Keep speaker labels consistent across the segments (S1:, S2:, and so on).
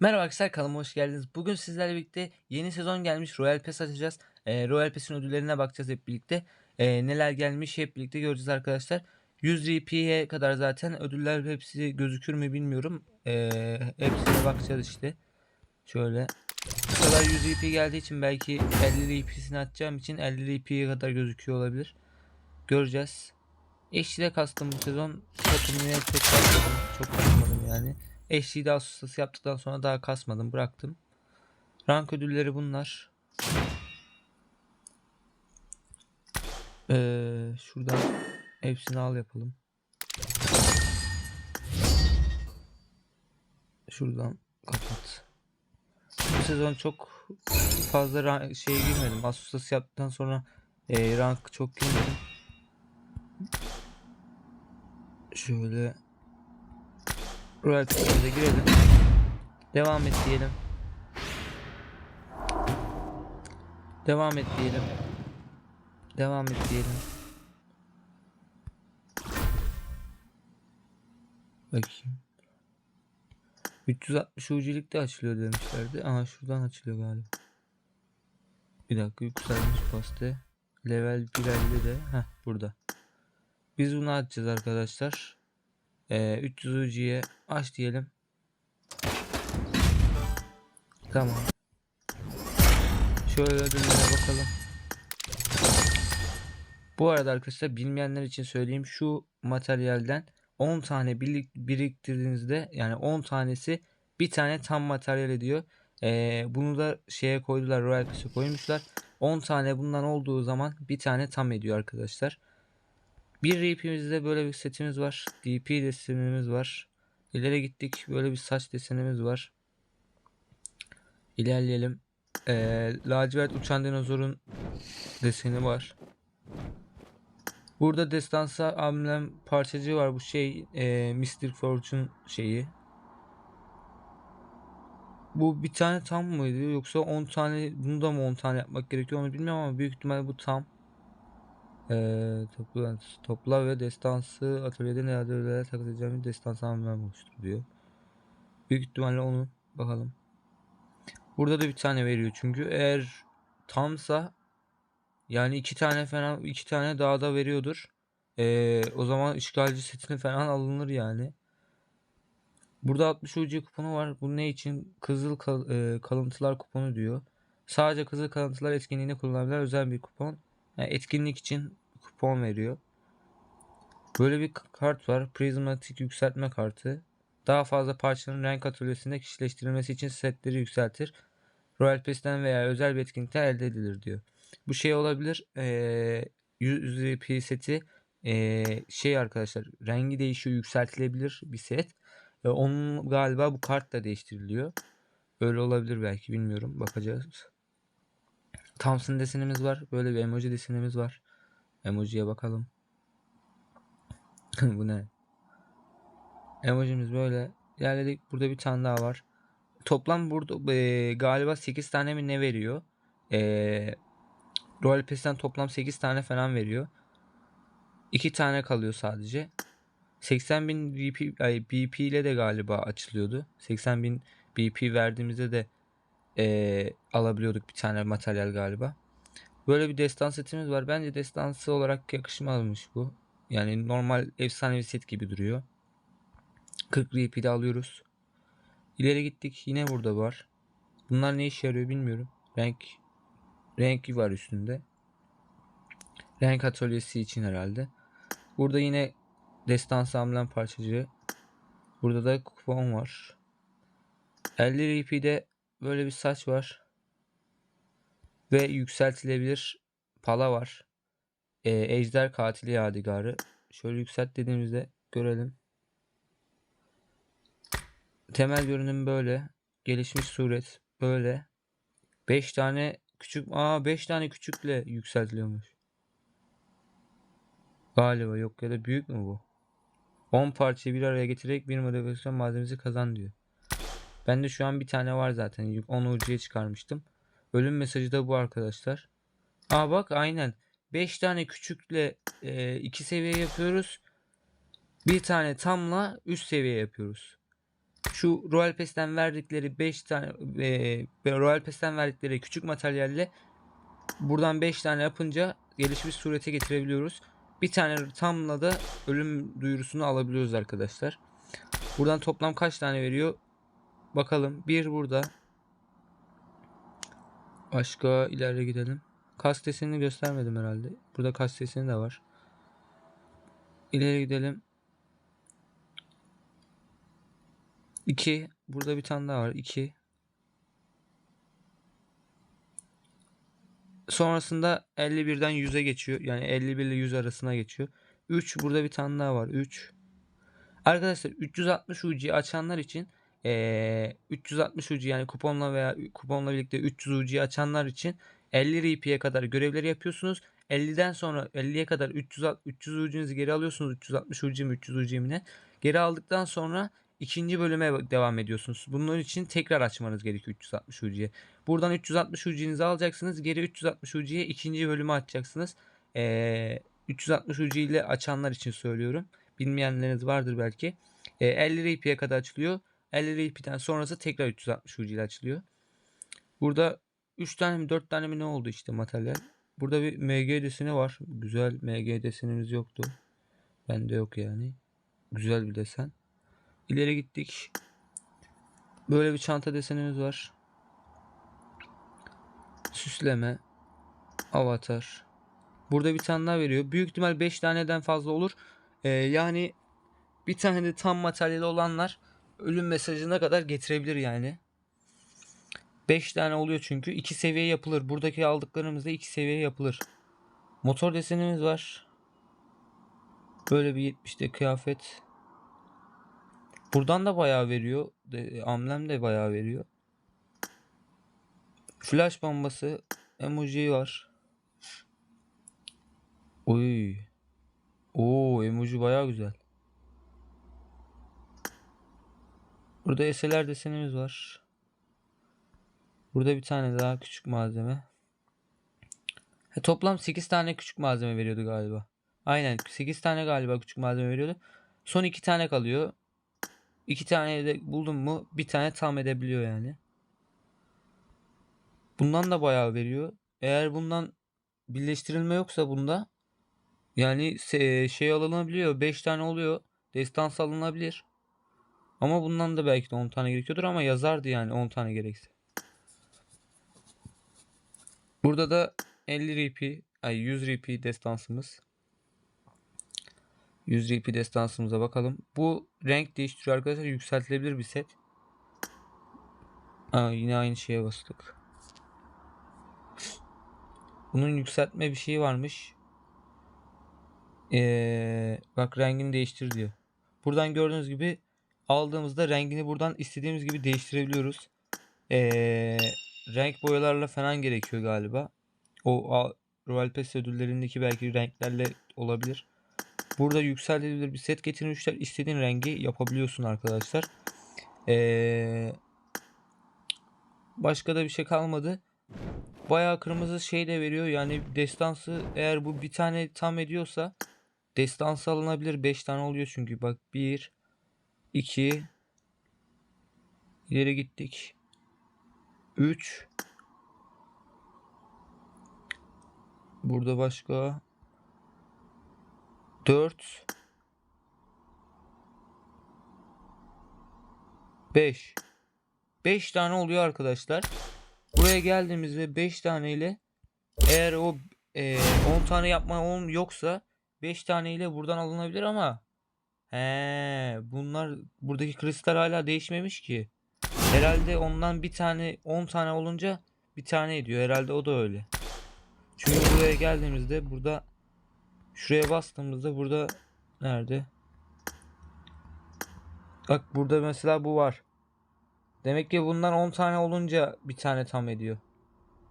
S1: Merhaba arkadaşlar kanalıma hoş geldiniz. Bugün sizlerle birlikte yeni sezon gelmiş Royal Pass açacağız. Ee, Royal Pass'in ödüllerine bakacağız hep birlikte. Ee, neler gelmiş hep birlikte göreceğiz arkadaşlar. 100 RP'ye kadar zaten ödüller hepsi gözükür mü bilmiyorum. Ee, hepsine bakacağız işte. Şöyle. Bu sefer 100 RP geldiği için belki 50 RP'sini açacağım için 50 RP'ye kadar gözüküyor olabilir. Göreceğiz. Eşli'de kastım bu sezon. Takımı pek kasmadım. Çok kasmadım yani. Eşliği de Asus'tası yaptıktan sonra daha kasmadım bıraktım. Rank ödülleri bunlar. Ee, şuradan hepsini al yapalım. Şuradan kapat. Bu sezon çok fazla şey girmedim. Asus'tası yaptıktan sonra e, rank çok girmedim. Şöyle Royal Pass'e girelim. Devam et diyelim. Devam et diyelim. Devam et diyelim. Bakayım. 360 uculikte açılıyor demişlerdi. Aha şuradan açılıyor galiba. Bir dakika yükselmiş paste. Level 1'elde de. Heh burada. Biz bunu açacağız arkadaşlar. Ee, 300 ucuya aç diyelim. Tamam. Şöyle ödüllere bakalım. Bu arada arkadaşlar bilmeyenler için söyleyeyim şu materyalden 10 tane biriktirdiğinizde yani 10 tanesi bir tane tam materyal ediyor. Ee, bunu da şeye koydular Royal Pass'e koymuşlar. 10 tane bundan olduğu zaman bir tane tam ediyor arkadaşlar. Bir RP'mizde böyle bir setimiz var. DP desenimiz var. İleri gittik. Böyle bir saç desenimiz var. İlerleyelim. Ee, lacivert uçan dinozorun deseni var. Burada destansa amblem parçacığı var. Bu şey e, Mystic Fortune şeyi. Bu bir tane tam mıydı yoksa 10 tane bunu da mı 10 tane yapmak gerekiyor onu bilmiyorum ama büyük ihtimalle bu tam. Ee, topla, topla ve destansı atölyede ne adıyla takılacağım destansı hamlem oluşturuyor. Büyük ihtimalle onu bakalım. Burada da bir tane veriyor çünkü eğer tamsa yani iki tane falan iki tane daha da veriyordur. Ee, o zaman işgalci setini falan alınır yani. Burada 60 ucu kuponu var. Bu ne için? Kızıl kal- e, kalıntılar kuponu diyor. Sadece kızıl kalıntılar etkinliğinde kullanılabilen özel bir kupon. Yani etkinlik için kupon veriyor. Böyle bir kart var. Prizmatik yükseltme kartı. Daha fazla parçanın renk atölyesinde kişileştirilmesi için setleri yükseltir. Royal Pass'ten veya özel bir etkinlikten elde edilir diyor. Bu şey olabilir. Ee, 100 RP seti ee, şey arkadaşlar rengi değişiyor yükseltilebilir bir set. Ve onun galiba bu kart da değiştiriliyor. Öyle olabilir belki bilmiyorum. Bakacağız. Thompson desenimiz var. Böyle bir emoji desenimiz var. Emojiye bakalım. Bu ne? Emojimiz böyle. İlerledik. Burada bir tane daha var. Toplam burada e, galiba 8 tane mi ne veriyor? E, Royal Pass'ten toplam 8 tane falan veriyor. 2 tane kalıyor sadece. 80 bin BP, ay, BP ile de galiba açılıyordu. 80 bin BP verdiğimizde de e, alabiliyorduk bir tane materyal galiba. Böyle bir destan setimiz var. Bence destansı olarak yakışmamış bu. Yani normal efsanevi set gibi duruyor. 40 RP'de alıyoruz. İleri gittik. Yine burada var. Bunlar ne işe yarıyor bilmiyorum. Renk renk var üstünde. Renk atölyesi için herhalde. Burada yine destansı amblem parçacığı. Burada da kupon var. 50 RP'de böyle bir saç var. Ve yükseltilebilir pala var. Ee, ejder katili yadigarı. Şöyle yükselt dediğimizde görelim. Temel görünüm böyle. Gelişmiş suret böyle. 5 tane küçük aa 5 tane küçükle yükseltiliyormuş. Galiba yok ya da büyük mü bu? 10 parçayı bir araya getirerek bir modifikasyon malzemesi kazan diyor. Bende şu an bir tane var zaten. 10 ucuya çıkarmıştım. Ölüm mesajı da bu arkadaşlar. Aa bak aynen. 5 tane küçükle 2 seviye yapıyoruz. Bir tane tamla 3 seviye yapıyoruz. şu Royal Pass'ten verdikleri 5 tane e, Royal Pass'ten verdikleri küçük materyalle buradan 5 tane yapınca gelişmiş surete getirebiliyoruz. Bir tane tamla da ölüm duyurusunu alabiliyoruz arkadaşlar. Buradan toplam kaç tane veriyor? Bakalım. Bir burada. Başka ileride gidelim. Kastesini göstermedim herhalde. Burada kastesini de var. İleri gidelim. 2. Burada bir tane daha var. 2. Sonrasında 51'den 100'e geçiyor. Yani 51 ile 100 arasına geçiyor. 3. Burada bir tane daha var. 3. Arkadaşlar 360 UC'yi açanlar için eee 360 UC yani kuponla veya kuponla birlikte 300 UC'yi açanlar için 50 RP'ye kadar görevleri yapıyorsunuz. 50'den sonra 50'ye kadar 300 300 UC'nizi geri alıyorsunuz. 360 UC mi 300 UC mi ne? Geri aldıktan sonra ikinci bölüme devam ediyorsunuz. Bunun için tekrar açmanız gerekiyor 360 UC'ye. Buradan 360 UC'nizi alacaksınız. Geri 360 UC'ye ikinci bölümü açacaksınız. Ee, 360 UC ile açanlar için söylüyorum. Bilmeyenleriniz vardır belki. Ee, 50 RP'ye kadar açılıyor. 50 RP'den sonrası tekrar 360 UC ile açılıyor. Burada 3 tane mi 4 tane mi ne oldu işte materyal. Burada bir MG deseni var. Güzel MG desenimiz yoktu. Bende yok yani. Güzel bir desen. İleri gittik. Böyle bir çanta desenimiz var. Süsleme. Avatar. Burada bir tane daha veriyor. Büyük ihtimal 5 taneden fazla olur. Ee, yani bir tane de tam materyali olanlar ölüm mesajına kadar getirebilir yani. 5 tane oluyor çünkü. 2 seviye yapılır. Buradaki aldıklarımızda 2 seviye yapılır. Motor desenimiz var. Böyle bir 70'te kıyafet. Buradan da bayağı veriyor. De, amblem de bayağı veriyor. Flash bombası. Emoji var. Oy. Oo emoji bayağı güzel. Burada eseler desenimiz var. Burada bir tane daha küçük malzeme. He, toplam 8 tane küçük malzeme veriyordu galiba. Aynen 8 tane galiba küçük malzeme veriyordu. Son 2 tane kalıyor. 2 tane de buldum mu bir tane tam edebiliyor yani. Bundan da bayağı veriyor. Eğer bundan birleştirilme yoksa bunda yani şey alınabiliyor. 5 tane oluyor. Destans alınabilir. Ama bundan da belki de 10 tane gerekiyordur ama yazardı yani 10 tane gerekse. Burada da 50 RP, ay 100 RP destansımız. 100 RP destansımıza bakalım. Bu renk değiştiriyor arkadaşlar. Yükseltilebilir bir set. Aa, yine aynı şeye bastık. Bunun yükseltme bir şeyi varmış. Ee, bak rengini değiştir diyor. Buradan gördüğünüz gibi aldığımızda rengini buradan istediğimiz gibi değiştirebiliyoruz. Ee, renk boyalarla falan gerekiyor galiba. O Royal Pass ödüllerindeki belki renklerle olabilir. Burada yükseltilebilir bir set getirmişler. İstediğin rengi yapabiliyorsun arkadaşlar. Ee, başka da bir şey kalmadı. Bayağı kırmızı şey de veriyor. Yani destansı eğer bu bir tane tam ediyorsa destansı alınabilir. 5 tane oluyor çünkü. Bak 1 2 ileri gittik. 3 Burada başka. 4 5 5 tane oluyor arkadaşlar. Buraya geldiğimizde 5 tane ile eğer o e, 10 tane yapma 10 yoksa 5 tane ile buradan alınabilir ama he bunlar buradaki kristal hala değişmemiş ki. Herhalde ondan bir tane 10 tane olunca bir tane ediyor. Herhalde o da öyle. Çünkü buraya geldiğimizde burada şuraya bastığımızda burada nerede? Bak burada mesela bu var. Demek ki bundan 10 tane olunca bir tane tam ediyor.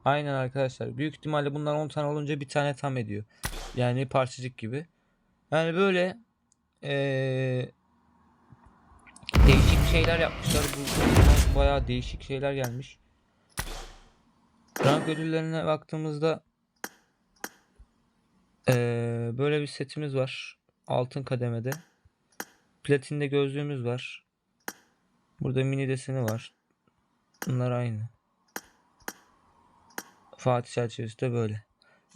S1: Aynen arkadaşlar. Büyük ihtimalle bundan 10 tane olunca bir tane tam ediyor. Yani parçacık gibi. Yani böyle ee, değişik şeyler yapmışlar. Bu bayağı değişik şeyler gelmiş. Rank ödüllerine baktığımızda ee, böyle bir setimiz var. Altın kademede. Platinde gözlüğümüz var. Burada mini deseni var. Bunlar aynı. Fatih çerçevesi de böyle.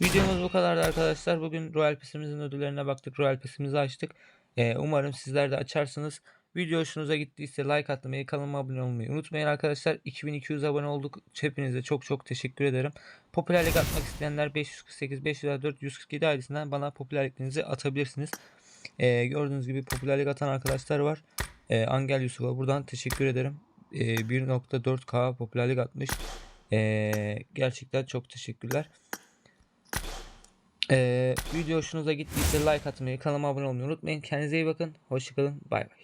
S1: Videomuz bu kadardı arkadaşlar. Bugün Royal Pass'imizin ödüllerine baktık. Royal Pass'imizi açtık. Ee, umarım sizler de açarsınız. Video hoşunuza gittiyse like atmayı, kanalıma abone olmayı unutmayın arkadaşlar. 2200 abone olduk. Hepinize çok çok teşekkür ederim. Popülerlik atmak isteyenler 548 504 147 ailesinden bana popülerliklerinizi atabilirsiniz. Ee, gördüğünüz gibi popülerlik atan arkadaşlar var. Ee, Angel Yusuf'a buradan teşekkür ederim. Ee, 1.4K popülerlik atmış. Ee, gerçekten çok teşekkürler. Ee, video hoşunuza gittiyse like atmayı, kanalıma abone olmayı unutmayın. Kendinize iyi bakın. Hoşçakalın. Bay bay.